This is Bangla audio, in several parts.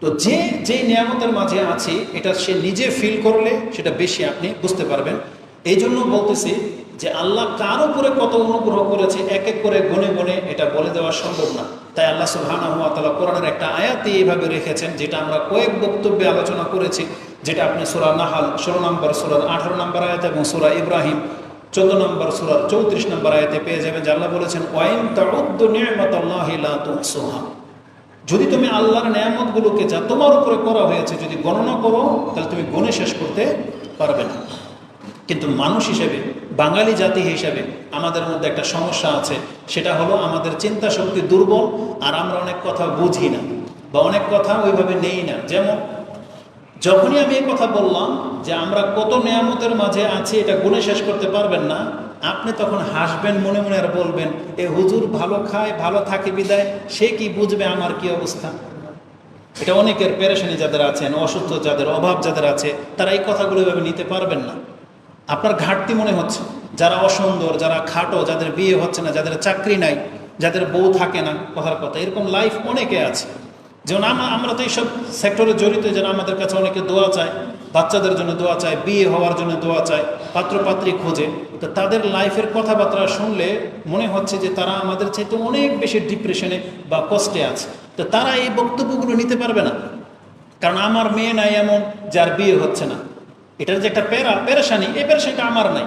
তো- যে যে নিয়ামতের মাঝে আছে, এটা সে নিজে ফিল করলে সেটা বেশি আপনি বুঝতে পারবেন। এই জন্য বলতেছি যে আল্লাহ কার উপরে কত অনুগ্রহ করেছে, এক এক করে গনে গনে এটা বলে দেওয়া সম্ভব না। তাই আল্লাহ সুবহানাহু ওয়া তাআলা কোরআনের একটা আয়াতে এইভাবে রেখেছেন, যেটা আমরা কয়েক বক্তব্যে আলোচনা করেছি, যেটা আপনি সূরা নাহাল, ষোলো নম্বর, সূরার আঠারো নম্বর আয়াত এবং সূরা ইব্রাহিম, চোদ্দ নম্বর, সূরার চৌত্রিশ নম্বর আয়াতে পেয়ে যাবেন, যে আল্লাহ বলেছেন, ওয়াইন তাউদ্দু নি'মাতাল্লাহি লা তুহসুহা। যদি তুমি আল্লাহর নিয়ামতগুলোকে যা তোমার উপরে করা হয়েছে যদি গণনা করো, তাহলে তুমি গণে শেষ করতে পারবে না। কিন্তু মানুষ হিসেবে, বাঙালি জাতি হিসেবে আমাদের মধ্যে একটা সমস্যা আছে। সেটা হলো আমাদের চিন্তা শক্তি দুর্বল, আর আমরা অনেক কথা বুঝি না, বা অনেক কথা ওইভাবে নেই না। যেমন, যখনই আমি এই কথা বললাম যে আমরা কত নিয়ামতের মাঝে আছি, এটা গুণে শেষ করতে পারবেন না আপনি তখন হাসবেন, মনে মনে আর বলবেন, এ হুজুর ভালো খায়, ভালো থাকে বিদায়, সে কি বুঝবে আমার কি অবস্থা? এটা অনেকের পেরেশানি যাদের আছেন অসুস্থ যাদের, অভাব যাদের আছে, তারা এই কথাগুলো এভাবে নিতে পারবেন না। আপনার ঘাটতি মনে হচ্ছে, যারা অসুন্দর, যারা খাটো, যাদের বিয়ে হচ্ছে না, যাদের চাকরি নাই, যাদের বউ থাকে না, কথার কথা। এরকম লাইফ অনেকে আছে। যেমন আমরা তো এইসব সেক্টরে জড়িত, যেন আমাদের কাছে অনেকে দোয়া চায় বাচ্চাদের জন্য দোয়া চায়, বিয়ে হওয়ার জন্য দোয়া চায়, পাত্রপাত্রী খোঁজে। তো তাদের লাইফের কথাবার্তা শুনলে মনে হচ্ছে যে তারা আমাদের চাইতে অনেক বেশি ডিপ্রেশনে বা কষ্টে আছে। তো তারা এই বক্তব্যগুলো নিতে পারবে না। কারণ আমার মেয়ে নাই এমন যার বিয়ে হচ্ছে না। এটার যে একটা প্যারা পেরেশানি এই পেরেশানিটা আমার নাই।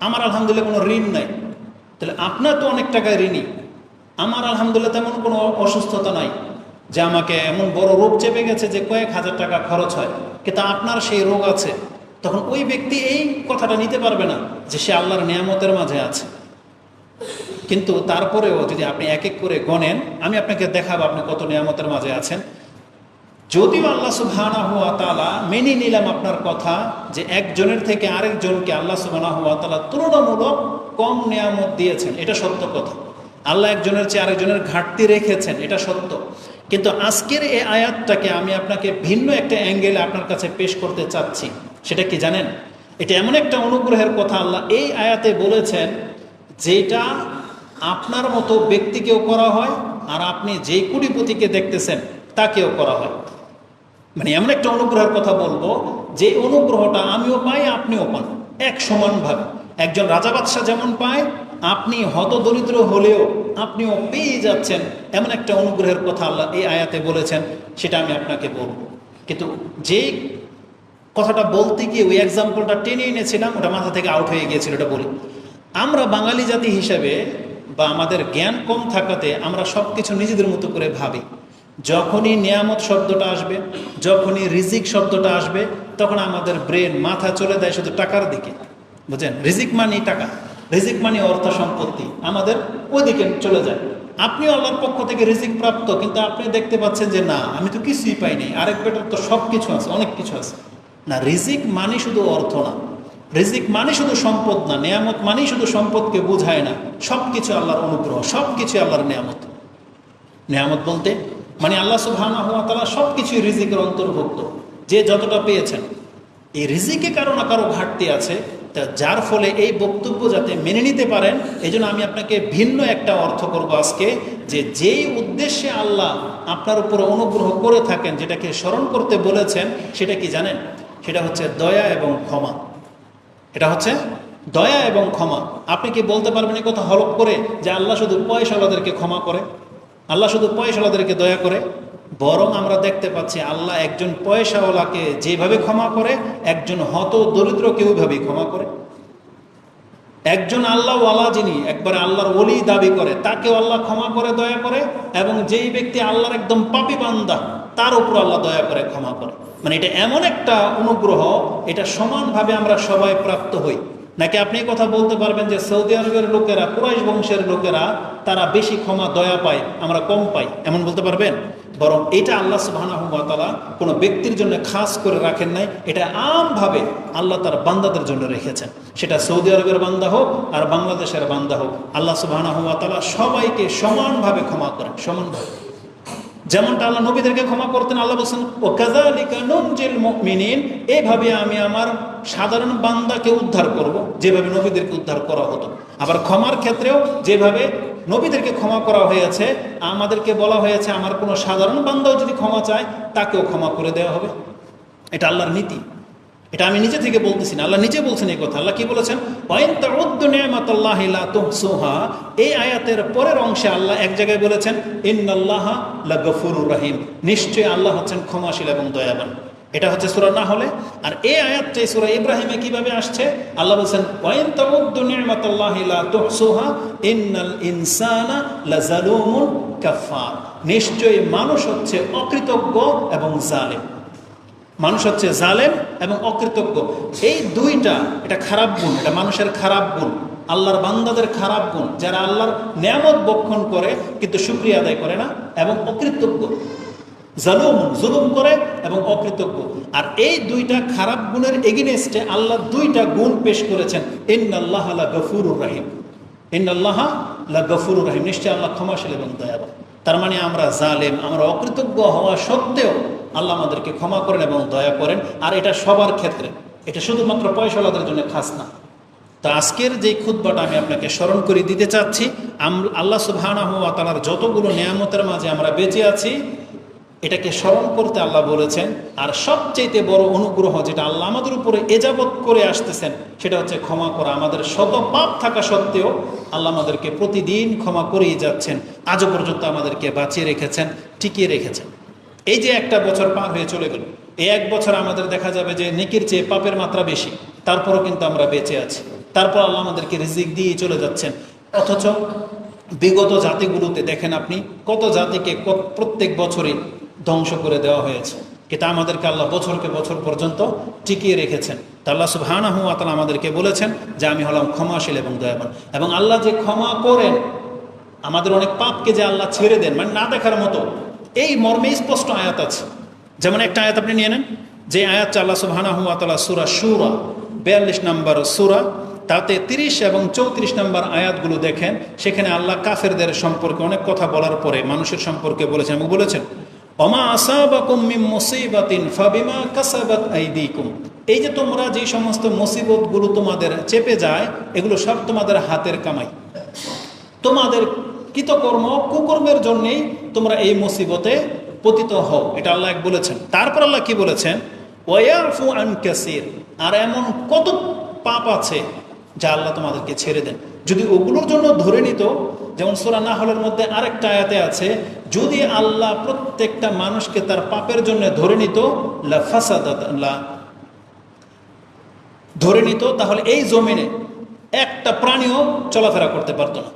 আমার আলহামদুলিল্লাহ কোনো ঋণ নাই। তাহলে আপনার তো অনেক টাকায় ঋণী। আমার আলহামদুলিল্লাহ তেমন কোনো অসুস্থতা নাই। যে আমাকে এমন বড় রোগ চেপে গেছে যে কয়েক হাজার টাকা খরচ হয়। কিন্তু আপনার সেই রোগ আছে। তখন ওই ব্যক্তি এই কথাটা নিতে পারবে না যে সে আল্লাহর নিয়ামতের মাঝে আছে। কিন্তু তারপরেও যদি আপনি এক এক করে গণেন, আমি আপনাকে দেখাবো আপনি কত নিয়ামতের মাঝে আছেন। যদিও আল্লাহ সুবহানা হুয়া তালা মেনে নিলাম আপনার কথা যে একজনের থেকে আরেকজনকে আল্লাহ সুবহানা হুয়া তালা তুলনামূলক কম নিয়ামত দিয়েছেন, এটা সত্য কথা। আল্লাহ একজনের চেয়ে আরেকজনের ঘাটতি রেখেছেন, এটা সত্য। কিন্তু আজকের এই আয়াতটাকে আমি আপনাকে ভিন্ন একটা অ্যাঙ্গেলে আপনার কাছে পেশ করতে চাচ্ছি। সেটা কি জানেন? এটা এমন একটা অনুগ্রহের কথা আল্লাহ এই আয়াতে বলেছেন, যেটা আপনার মতো ব্যক্তিকেও করা হয় আর আপনি যে কুড়িপতিকে দেখতেছেন তাকেও করা হয়। মানে এমন একটা অনুগ্রহের কথা বলব, যে অনুগ্রহটা আমিও পাই, আপনিও পান। এক সমানভাবে। একজন রাজা বাদশাহ যেমন পায় আপনি হত দরিদ্র হলেও আপনিও পেয়ে যাচ্ছেন এমন একটা অনুগ্রহের কথা আল্লাহ এই আয়াতে বলেছেন, সেটা আমি আপনাকে বলব। কিন্তু যেই কথাটা বলতে গিয়ে ওই এক্সাম্পলটা টেনে এনেছিলাম, ওটা মাথা থেকে আউট হয়ে গিয়েছিল, এটা বলি। আমরা বাঙালি জাতি হিসেবে বা আমাদের জ্ঞান কম থাকাতে আমরা সব কিছু নিজেদের মতো করে ভাবি। যখনই নিয়ামত শব্দটা আসবে, যখনই রিজিক শব্দটা আসবে, তখন আমাদের ব্রেন মাথা চলে দেয় শুধু টাকার দিকে। বুঝছেন? রিজিক মানি টাকা। রিজিক মানি অর্থ সম্পত্তি। আমাদের ওইদিকে চলে যায়। আপনি আল্লাহর পক্ষ থেকে রিজিক প্রাপ্ত, কিন্তু আপনি দেখতে পাচ্ছেন যে না, আমি তো কিছুই পাইনি আরেক বেটার তো সব কিছু আছে, অনেক কিছু আছে। না, রিজিক মানে শুধু অর্থ না। রিজিক মানে শুধু সম্পদ না, নেয়ামত মানেই শুধু সম্পদকে বোঝায় না। সব কিছু আল্লাহর অনুগ্রহ সব কিছু আল্লাহর নেয়ামত। নেয়ামত বলতে মানে আল্লাহ সুবহানাহু ওয়া তাআলা সব কিছুই রিজিকের অন্তর্ভুক্ত। যে যতটা পেয়েছেন। এই রিজিকে কারও না কারও ঘাটতি আছে। তা যার ফলে এই বক্তব্য যাতে মেনে নিতে পারেন এই আমি আপনাকে ভিন্ন একটা অর্থ করব আজকে, যে যেই উদ্দেশ্যে আল্লাহ আপনার উপর অনুগ্রহ করে থাকেন, যেটাকে স্মরণ করতে বলেছেন, সেটা কি জানেন? সেটা হচ্ছে দয়া এবং ক্ষমা। এটা হচ্ছে দয়া এবং ক্ষমা। আপনি কি বলতে পারবেন কথা হলপ করে, যে আল্লাহ শুধু পয়সাওয়ালাদেরকে ক্ষমা করে? আল্লাহ শুধু পয়সাওয়ালাদেরকে দয়া করে? বরং আমরা দেখতে পাচ্ছি আল্লাহ একজন পয়সাওয়ালাকে যেভাবে ক্ষমা করে, একজন হত দরিদ্রকে ওইভাবেই ক্ষমা করে। একজন আল্লাহ ওয়ালা যিনি একবারে আল্লাহর ওলি দাবি করে, তাকেও আল্লাহ ক্ষমা করে, দয়া করে এবং যেই ব্যক্তি আল্লাহর একদম পাপি বান্দা, তার উপর আল্লাহ দয়া করে ক্ষমা করে। মানে এটা এমন একটা অনুগ্রহ, এটা সমানভাবে আমরা সবাই প্রাপ্ত হই। নাকি আপনি কথা বলতে পারবেন যে সৌদি আরবের লোকেরা, কুরাইশ বংশের লোকেরা, তারা বেশি ক্ষমা, দয়া পায়, আমরা কম পাই, এমন বলতে পারবেন? বরং এটা আল্লাহ সুবাহানা কোনো ব্যক্তির জন্য খাস করে রাখেন নাই, এটা আমভাবে আল্লাহ তার বান্দাদের জন্য রেখেছেন। সেটা সৌদি আরবের বান্দা হোক আর বাংলাদেশের বান্দা হোক, আল্লাহ সুবাহানা সবাইকে সমানভাবে ক্ষমা করেন, সমানভাবে। যেমনটা আল্লাহ নবীদেরকে ক্ষমা করতেন, আল্লাহ বলছেন ও কাজালিকা নুনজিল মুমিনিন এইভাবে আমি আমার সাধারণ বান্দাকে উদ্ধার করব যেভাবে নবীদেরকে উদ্ধার করা হতো। আবার ক্ষমার ক্ষেত্রেও যেভাবে নবীদেরকে ক্ষমা করা হয়েছে, আমাদেরকে বলা হয়েছে, আমার কোনো সাধারণ বান্দাও যদি ক্ষমা চায়, তাকেও ক্ষমা করে দেওয়া হবে। এটা আল্লাহর নীতি। এটা আমি নিজে থেকে বলতেছি না, আল্লাহ নিজে বলছেন এই কথা। আল্লাহ কি বলেছেন? নি'মাতাল্লাহি এই আয়াতের পরের অংশে আল্লাহ এক জায়গায় বলেছেন, ইন্নাল্লাহা লাগফুরুর রহিম নিশ্চয়ই আল্লাহ হচ্ছেন ক্ষমাশীল এবং দয়াবান। এটা হচ্ছে সুরা না হলে আর এই আয়াতটি সূরা ইব্রাহিমে কীভাবে আসছে? আল্লাহ বলেছেন, ওয়াইন তাউদ্দু নি'মাতাল্লাহি তুহসুহা, ইন্নাল ইনসানা লাযালুমুন কাফফার। নিশ্চয়ই মানুষ হচ্ছে অকৃতজ্ঞ এবং জালেম। মানুষ হচ্ছে জালেম এবং অকৃতজ্ঞ। এই দুইটা, এটা খারাপ গুণ, এটা মানুষের খারাপ গুণ, আল্লাহর বান্দাদের খারাপ গুণ, যারা আল্লাহর নিয়ামত বক্ষণ করে, কিন্তু সুক্রিয়া আদায় করে না এবং অকৃতজ্ঞ। জালুম, জুলুম করে এবং অকৃতজ্ঞ। আর এই দুইটা খারাপ গুণের এগিনেস্টে আল্লাহ দুইটা গুণ পেশ করেছেন। In Allah গফুরুর Rahim. ইন আল্লাহ লা গফুরুর রাহিম। নিশ্চয় আল্লাহ ক্ষমাশীল এবং দয়াবান তার মানে আমরা জালেম, আমরা অকৃতজ্ঞ হওয়া সত্ত্বেও আল্লাহ আমাদেরকে ক্ষমা করেন এবং দয়া করেন। আর এটা সবার ক্ষেত্রে। এটা শুধুমাত্র পয়সাওয়ালাদের জন্য খাস না। তো আজকের যে খুদ্বাটা আমি আপনাকে স্মরণ করে দিতে চাচ্ছি আল্লাহ তাআলার যতগুলো নিয়ামতের মাঝে আমরা বেঁচে আছি এটাকে স্মরণ করতে আল্লাহ বলেছেন, আর সবচেয়ে বড় অনুগ্রহ যেটা আল্লাহ আমাদের উপরে এজাবত করে আসতেছেন, সেটা হচ্ছে ক্ষমা করা। আমাদের শত পাপ থাকা সত্ত্বেও আল্লাহ আমাদেরকে প্রতিদিন ক্ষমা করেই যাচ্ছেন, আজও পর্যন্ত আমাদেরকে বাঁচিয়ে রেখেছেন, টিকিয়ে রেখেছেন। এই যে একটা বছর পার হয়ে চলে গেল, এই এক বছর আমাদের দেখা যাবে যে নেকির চেয়ে পাপের মাত্রা বেশি, তারপরও কিন্তু আমরা বেঁচে আছি। তারপর আল্লাহ আমাদেরকে রিজিক দিয়ে চলে যাচ্ছেন। অথচ বিগত জাতিগুলোতে দেখেন আপনি, কত জাতিকে প্রত্যেক বছরই ধ্বংস করে দেওয়া হয়েছে। কিন্তু আমাদেরকে আল্লাহ বছরকে বছর পর্যন্ত টিকিয়ে রেখেছেন। তা আল্লাহ সুবহানাহু ওয়া তাআলা আমাদেরকে বলেছেন যে আমি হলাম ক্ষমাশীল এবং দয়াবান। এবং আল্লাহ যে ক্ষমা করেন, আমাদের অনেক পাপকে যে আল্লাহ ছেড়ে দেন মানে না দেখার মতো, এই মর্মে স্পষ্ট আয়াত আছে। যেমন একটা আয়াত আপনি নিয়ে নেন, যে আয়াত আল্লাহ সুবহানাহু ওয়া তাআলা সূরা সূরা 42 নম্বর সূরা, তাতে তিরিশ এবং চৌত্রিশ নম্বর আয়াতগুলো দেখেন, সেখানে আল্লাহ কাফেরদের সম্পর্কে অনেক কথা বলার পরে, মানুষের সম্পর্কে বলেছেন এবং বলেছেন অমা আসাবাকুম মিন মুসিবাতিন ফাবিমা কাসাবাত আইদিকুম। এই যে তোমরা যে সমস্ত মুসিবতগুলো তোমাদের চেপে যায়, এগুলো সব তোমাদের হাতের কামাই। তোমাদের কৃতকর্ম, কুকর্মের জন্যেই তোমরা এই মুসিবতে পতিত হও। এটা আল্লাহ এক বলেছেন। তারপর আল্লাহ কি বলেছেন? ওয়াফু আন কাসির। আর এমন কত পাপ আছে যা আল্লাহ তোমাদেরকে ছেড়ে দেন। যদি ওগুলোর জন্য ধরে নিত যেমন সোরা না হলের মধ্যে আরেকটা আয়াতে আছে, যদি আল্লাহ প্রত্যেকটা মানুষকে তার পাপের জন্য ধরে নিত, লা ধরে নিত, তাহলে এই জমিনে একটা প্রাণীও চলাফেরা করতে পারতো না।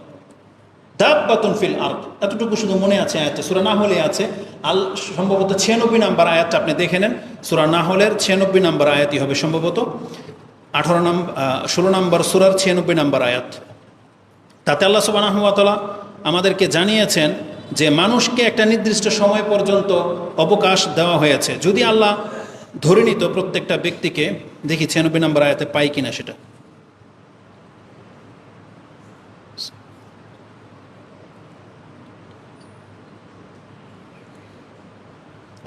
দাব্বাতুন ফিল আর্দ, এতটুকু শুধু মনে আছে আয়াতটা, সুরা না হলে আছে। আল, সম্ভবত ছিয়ানব্বই নাম্বার আয়াতটা আপনি দেখে নেন, সুরা না হলের ছিয়ানব্বই নাম্বার আয়াতই হবে সম্ভবত। আঠারো নম্বর ষোলো নম্বর সুরার ছিয়ানব্বই নাম্বার আয়াত। তাতে আল্লাহ সুবাহ আমাদেরকে জানিয়েছেন যে মানুষকে একটা নির্দিষ্ট সময় পর্যন্ত অবকাশ দেওয়া হয়েছে। যদি আল্লাহ ধরে নিত প্রত্যেকটা ব্যক্তিকে, দেখি ছিয়ানব্বই নম্বর আয়াতে পাই কিনা সেটা।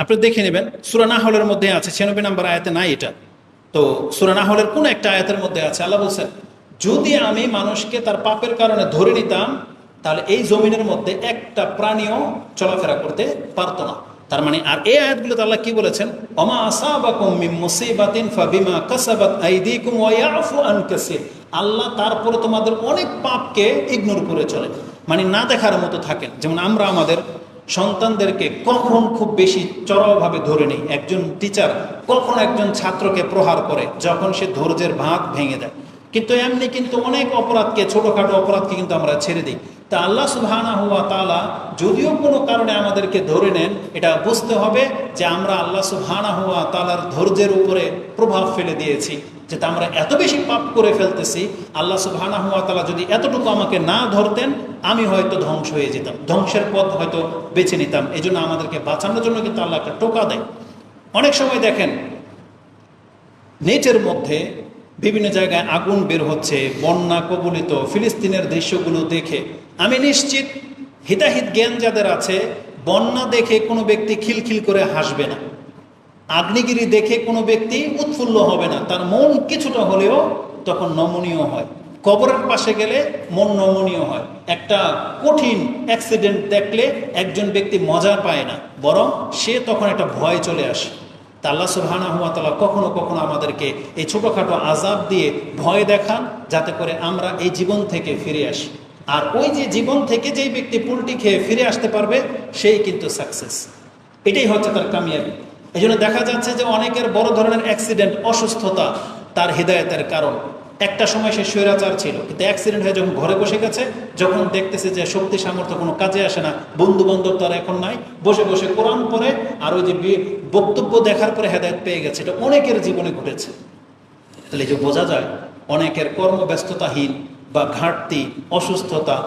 আপনি দেখে নেবেন, সুরা না হলের মধ্যে আছে, ছিয়ানব্বই নম্বর আয়াতে নাই এটা। তো সুরা না হলের কোন একটা আয়াতের মধ্যে আছে? আল্লাহ বলছেন যদি আমি মানুষকে তার পাপের কারণে ধরে নিতাম, তাহলে এই জমিনের মধ্যে একটা প্রাণীও চলাফেরা করতে পারতো না। তার মানে আর এই আয়াতগুলোতে আল্লাহ কি বলেছেন? আল্লাহ তারপরে তোমাদের অনেক পাপকে ইগনোর করে চলে। মানে না দেখার মতো থাকেন। যেমন আমরা আমাদের সন্তানদেরকে কখন খুব বেশি চড়াওভাবে ধরে নিই। একজন টিচার কখন একজন ছাত্রকে প্রহার করে, যখন সে ধৈর্যের ভাগ ভেঙে দেয়। কিন্তু এমনি কিন্তু অনেক অপরাধকে, ছোটোখাটো অপরাধকে কিন্তু আমরা ছেড়ে দিই। তা আল্লাহ সুবহানা হুয়া তালা যদিও কোনো কারণে আমাদেরকে ধরে নেন, এটা বুঝতে হবে যে আমরা আল্লাহ সুবহানা হুয়া তালার ধৈর্যের উপরে প্রভাব ফেলে দিয়েছি যেটা আমরা এত বেশি পাপ করে ফেলতেছি। আল্লাহ সুবহানা হুয়া তালা যদি এতটুকু আমাকে না ধরতেন, আমি হয়তো ধ্বংস হয়ে যেতাম। ধ্বংসের পথ হয়তো বেছে নিতাম। এই জন্য আমাদেরকে বাঁচানোর জন্য কিন্তু আল্লাহ একটা টোকা দেয়। অনেক সময় দেখেন নেটের মধ্যে বিভিন্ন জায়গায় আগুন বের হচ্ছে, বন্যা কবলিত ফিলিস্তিনের দৃশ্যগুলো দেখে। আমি নিশ্চিত হিতাহিত জ্ঞান যাদের আছে, বন্যা দেখে কোনো ব্যক্তি খিলখিল করে হাসবে না। আগ্নেয়গিরি দেখে কোনো ব্যক্তি উৎফুল্ল হবে না। তার মন কিছুটা হলেও তখন নমনীয় হয়। কবরের পাশে গেলে মন নমনীয় হয়। একটা কঠিন অ্যাক্সিডেন্ট দেখলে একজন ব্যক্তি মজা পায় না, বরং সে তখন একটা ভয় চলে আসে। তা আল্লাহ সুবহানাহু ওয়া কখনো কখনো আমাদেরকে এই ছোটোখাটো আজাব দিয়ে ভয় দেখান যাতে করে আমরা এই জীবন থেকে ফিরে আসি। আর ওই যে জীবন থেকে যেই ব্যক্তি পুলটি খেয়ে ফিরে আসতে পারবে, সেই কিন্তু সাকসেস এটাই হচ্ছে তার কামিয়াবি। এই দেখা যাচ্ছে যে অনেকের বড় ধরনের অ্যাক্সিডেন্ট অসুস্থতা তার হৃদায়তের কারণ। একটা সময় সে স্বৈরাচার ছিল, কিন্তু অ্যাক্সিডেন্ট হয়ে যখন ঘরে বসে গেছে, যখন দেখতেছে যে শক্তি সামর্থ্য কোনো কাজে আসে না বন্ধু বান্ধব তার এখন নাই, বসে বসে কোরআন পরে আর ওই যে বক্তব্য দেখার পরে হেদায়ত পেয়ে গেছে, এটা অনেকের জীবনে ঘটেছে। তাহলে যে বোঝা যায়, অনেকের কর্মব্যস্ততাহীন বা ঘাটতি, অসুস্থতা,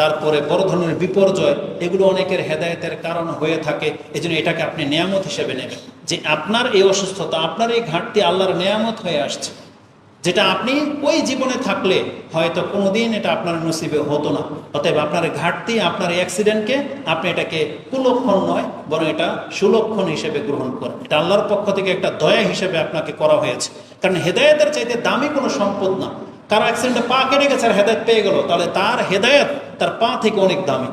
তারপরে বড় ধরনের বিপর্যয়, এগুলো অনেকের হেদায়েতের কারণ হয়ে থাকে এই এটাকে আপনি নেয়ামত হিসেবে নেবেন। যে আপনার এই অসুস্থতা, আপনার এই ঘাটতি আল্লাহর নেয়ামত হয়ে আসছে যেটা আপনি ওই জীবনে থাকলে হয়তো কোনোদিন এটা আপনার নসিবে হতো না। অতএব আপনার ঘাটতি, আপনার অ্যাক্সিডেন্টকে আপনি এটাকে কুলক্ষণ নয়, বরং এটা সুলক্ষণ হিসেবে গ্রহণ করেন। এটা আল্লাহর পক্ষ থেকে একটা দয়া হিসেবে আপনাকে করা হয়েছে। কারণ হেদায়েতের চাইতে দামি কোনো সম্পদ না। কারও অ্যাক্সিডেন্টে পা কেটে গেছে আর হেদায়ত পেয়ে গেল, তাহলে তার হেদায়ত তার পা থেকে অনেক দামি।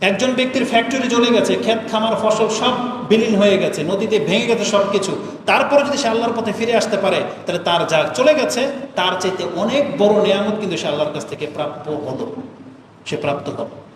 একজন ব্যক্তির ফ্যাক্টরি জ্বলে গেছে, ক্ষেত, খামার, ফসল সব বিলীন হয়ে গেছে, নদীতে ভেঙে গেছে সব কিছু তারপরে যদি সে আল্লাহর পথে ফিরে আসতে পারে, তাহলে তার যা চলে গেছে, তার চাইতে অনেক বড় নিয়ামত কিন্তু সে আল্লাহর কাছ থেকে প্রাপ্য হলো। সে প্রাপ্ত হবে